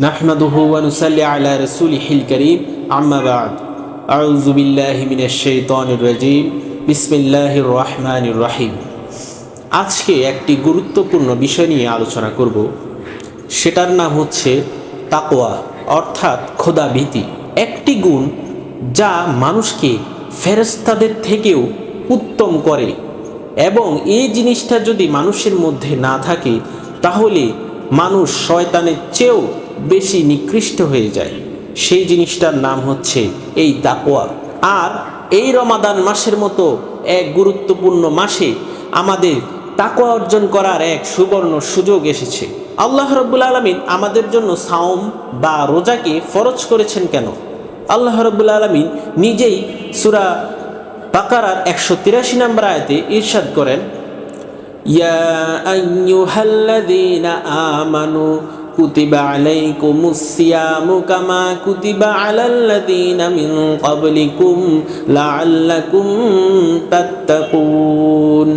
নাহমাদুহু ওয়া নুসাল্লি আলা রাসূলিহিল কারীম। আম্মা বা'দ। আউযু বিল্লাহি মিনাশ শাইতানির রাজীম। বিসমিল্লাহির রহমানির রহিম। আজকে একটি গুরুত্বপূর্ণ বিষয় নিয়ে আলোচনা করব। সেটার নাম হচ্ছে তাকোয়া অর্থাৎ খোদাভীতি একটি গুণ যা মানুষকে ফেরস্তাদের থেকেও উত্তম করে। এবং এই জিনিসটা যদি মানুষের মধ্যে না থাকে, তাহলে মানুষ শয়তানের চেয়েও বেশি নিকৃষ্ট হয়ে যায়। সেই জিনিসটার নাম হচ্ছে এই তাকোয়া আর এই রমাদান মাসের মতো এক গুরুত্বপূর্ণ মাসে আমাদের তাকোয়া অর্জন করার এক সুবর্ণ সুযোগ এসেছে। আল্লাহ রব্বুল আলমিন আমাদের জন্য সাওম বা রোজাকে ফরজ করেছেন কেন? আল্লাহ রব্বুল আলমিন নিজেই সুরা বাকারার একশো তিরাশি নম্বর আয়তে ইরশাদ করেন ইয়া আইয়ুহাল্লাযীনা আমানু কুতিবা আলাইকুমুস সিয়ামু কামা কুতিবা আলাল্লাযীনা মিন ক্বাবলিকুম লাআল্লাকুম তাত্তাকুন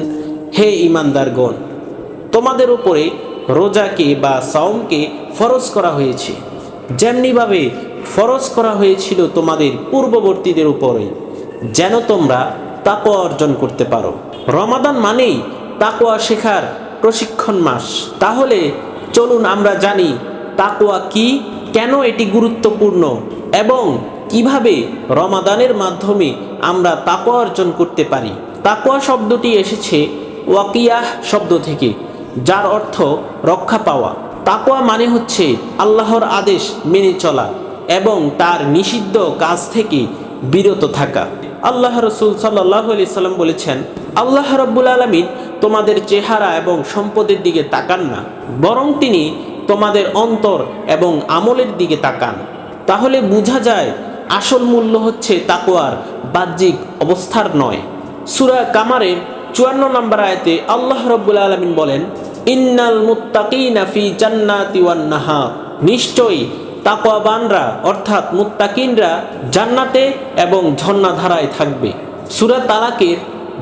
হে ঈমানদারগণ তোমাদের উপরে রোজাকে বা সাওমকে ফরজ করা হয়েছে। যেমনিভাবে ফরজ করা হয়েছিল তোমাদের পূর্ববর্তীদের উপরে, যেন তোমরা তাকোয়া অর্জন করতে পারো। রমাদান মানেই তাকোয়া শেখার প্রশিক্ষণ মাস। তাহলে চলুন আমরা জানি তাকোয়া কি, কেন এটি গুরুত্বপূর্ণ, এবং কীভাবে রমাদানের মাধ্যমে আমরা তাকোয়া অর্জন করতে পারি। তাকোয়া শব্দটি এসেছে ওয়াকিয়াহ শব্দ থেকে, যার অর্থ রক্ষা পাওয়া। তাকোয়া মানে হচ্ছে আল্লাহর আদেশ মেনে চলা এবং তার নিষিদ্ধ কাজ থেকে বিরত থাকা। আল্লাহ রসুল সাল্লাহ আলি সাল্লাম বলেছেন, আল্লাহ রব্বুল আলমিন তোমাদের চেহারা এবং সম্পদের দিকে তাকান না, বরং তিনি তোমাদের অন্তর এবং আমলের দিকে তাকান। তাহলে বোঝা যায়, আসল মূল্য হচ্ছে তাকোয়ার বাহ্যিক অবস্থার নয়। সুরা কামারের চুয়ান্ন নম্বর আয়তে আল্লাহ রব্বুল আলমিন বলেন, ইন্নাল মুত্তাকিনা ফি জান্নাতি ওয়ান নাহার। নিশ্চয়ই তাকওয়াবানরা, অর্থাৎ মুত্তাকিনরা, জান্নাতে এবং ঝর্ণাধারায় থাকবে। সুরা তালাকের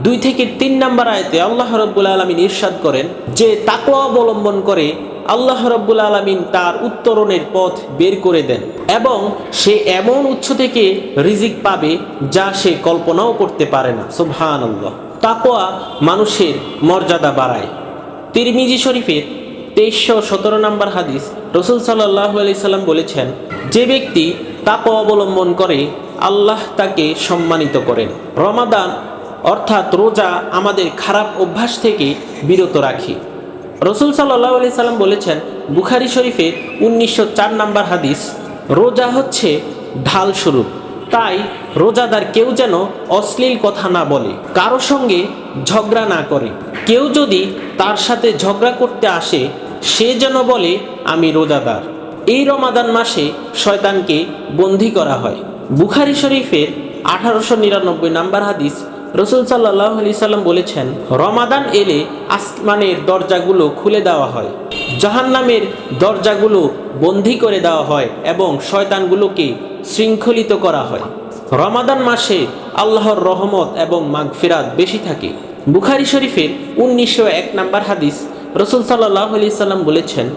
দুই থেকে তিন নম্বর আয়তে আল্লাহ রব্বুল আলমিন ইরশাদ করেন যে তাকওয়া অবলম্বন করে আল্লাহ রব্বুল আলমিন তার উত্তরণের পথ বের করে দেন এবং সে এমন উৎস থেকে রিজিক পাবে যা সে কল্পনাও করতে পারে না। সুবহান আল্লাহ তাকওয়া মানুষের মর্যাদা বাড়ায়। তিরমিজি শরীফের তেইশশো সতেরো নম্বর হাদিস রসুল সাল্লাহ সাল্লাম বলেছেন, যে ব্যক্তি তাকোয়া অবলম্বন করে, আল্লাহ তাকে সম্মানিত করেন। রমাদান অর্থাৎ রোজা আমাদের খারাপ অভ্যাস থেকে বিরত রাখে। রসুল সাল্লাহ আলি সাল্লাম বলেছেন, বুখারি শরীফে উনিশশো চার নাম্বার হাদিস, রোজা হচ্ছে ঢাল স্বরূপ। তাই রোজাদার কেউ যেন অশ্লীল কথা না বলে, কারও সঙ্গে ঝগড়া না করে। কেউ যদি তার সাথে ঝগড়া করতে আসে, সে যেন বলে, আমি রোজাদার। এই রমাদান মাসে শয়তানকে বন্দি করা হয়। বুখারি শরীফের আঠারোশো নিরানব্বই নাম্বার হাদিস রসুল সাল্লাহ আলি সাল্লাম বলেছেন, রমাদান এলে আসমানের দরজাগুলো খুলে দেওয়া হয়, জাহান্নামের দরজাগুলো বন্দি করে দেওয়া হয় এবং শয়তানগুলোকে শৃঙ্খলিত করা হয়। রমাদান মাসে আল্লাহর রহমত এবং মাগফিরাত বেশি থাকে। বুখারি শরীফের উনিশশো এক নাম্বার হাদিস রসুল সাল্লাহ আলি সাল্লাম বলেছেন,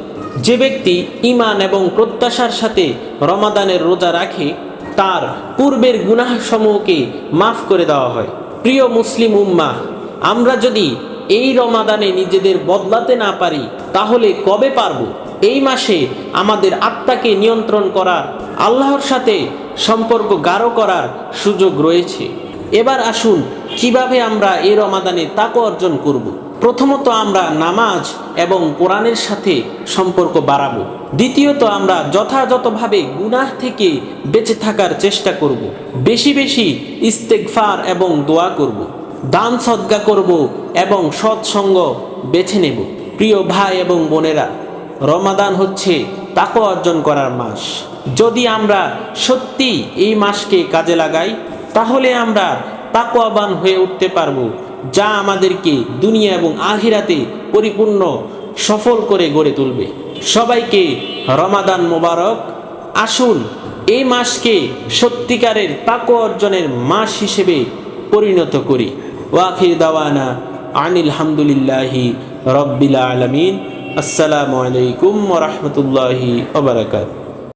যে ব্যক্তি ইমান এবং প্রত্যাশার সাথে রমাদানের রোজা রাখে, তার পূর্বের গুনাহ সমূহকে মাফ করে দেওয়া হয়। প্রিয় মুসলিম উম্মা, আমরা যদি এই রমাদানে নিজেদের বদলাতে না পারি, তাহলে কবে পারব এই মাসে আমাদের আত্মাকে নিয়ন্ত্রণ করার, আল্লাহর সাথে সম্পর্ক গাঢ় করার সুযোগ রয়েছে এবার আসুন, কীভাবে আমরা এই রমাদানে তাকে অর্জন করব। প্রথমত আমরা নামাজ এবং কোরআনের সাথে সম্পর্ক বাড়াবো দ্বিতীয়ত আমরা যথাযথভাবে গুনাহ থেকে বেঁচে থাকার চেষ্টা করব। বেশি বেশি ইস্তেকফার এবং দোয়া করব। দান সদ্গা করব এবং সৎসঙ্গ বেছে নেব প্রিয় ভাই এবং বোনেরা, রমাদান হচ্ছে তাকে অর্জন করার মাস যদি আমরা সত্যি এই মাসকে কাজে লাগাই, তাহলে আমরা তাকওয়াবান হয়ে উঠতে পারব যা আমাদেরকে দুনিয়া এবং আহিরাতে পরিপূর্ণ, সফল করে গড়ে তুলবে। সবাইকে রমাদান মোবারক। আসুন, এই মাসকে সত্যিকারের তাকো অর্জনের মাস হিসেবে পরিণত করি। ওয়াখির দাওয়ানা আনিল হামদুলিল্লাহি রব্বিল আলমিন। আসসালামু আলাইকুম রহমতুল্লাহি ওবরাকাত